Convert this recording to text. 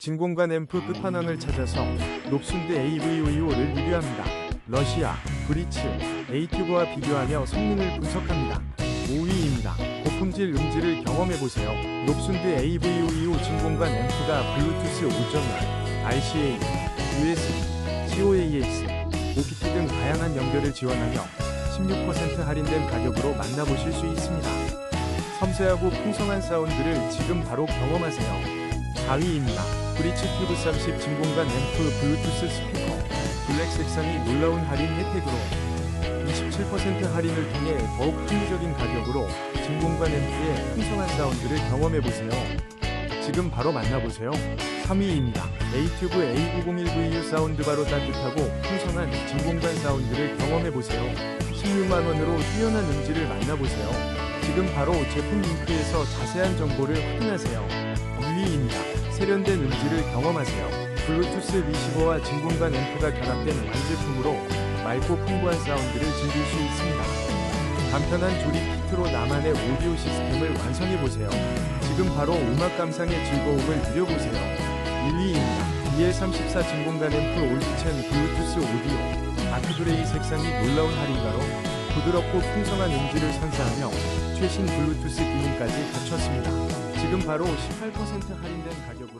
진공관 앰프 끝판왕을 찾아서 롭순드 AV55를 리뷰합니다. 러시아, 브리츠, 에이튜브와 비교하며 성능을 분석합니다. 5위입니다. 고품질 음질을 경험해보세요. 롭순드 AV55 진공관 앰프가 블루투스 5.0, RCA, USB, COAX, OPT 등 다양한 연결을 지원하며 16% 할인된 가격으로 만나보실 수 있습니다. 섬세하고 풍성한 사운드를 지금 바로 경험하세요. 4위입니다. 브리치 튜브 30 진공관 앰프 블루투스 스피커 블랙 색상이 놀라운 할인 혜택으로 27% 할인을 통해 더욱 합리적인 가격으로 진공관 앰프의 풍성한 사운드를 경험해보세요. 지금 바로 만나보세요. 3위입니다. 에이튜브 A901VU 사운드바로 따뜻하고 풍성한 진공관 사운드를 경험해보세요. 16만원으로 뛰어난 음질을 만나보세요. 지금 바로 제품 링크에서 자세한 정보를 확인하세요. 2위입니다. 세련된 음질을 경험하세요. 블루투스 리시버와 진공관 앰프가 결합된 완제품으로 맑고 풍부한 사운드를 즐길 수 있습니다. 간편한 조립 키트로 나만의 오디오 시스템을 완성해보세요. 지금 바로 음악 감상의 즐거움을 누려보세요. 1위입니다. EL34 진공관 앰프 올드첸 블루투스 오디오 아크그레이 색상이 놀라운 할인가로 부드럽고 풍성한 음질을 선사하며 최신 블루투스 기능까지 갖췄습니다. 지금 바로 18% 할인된 가격으로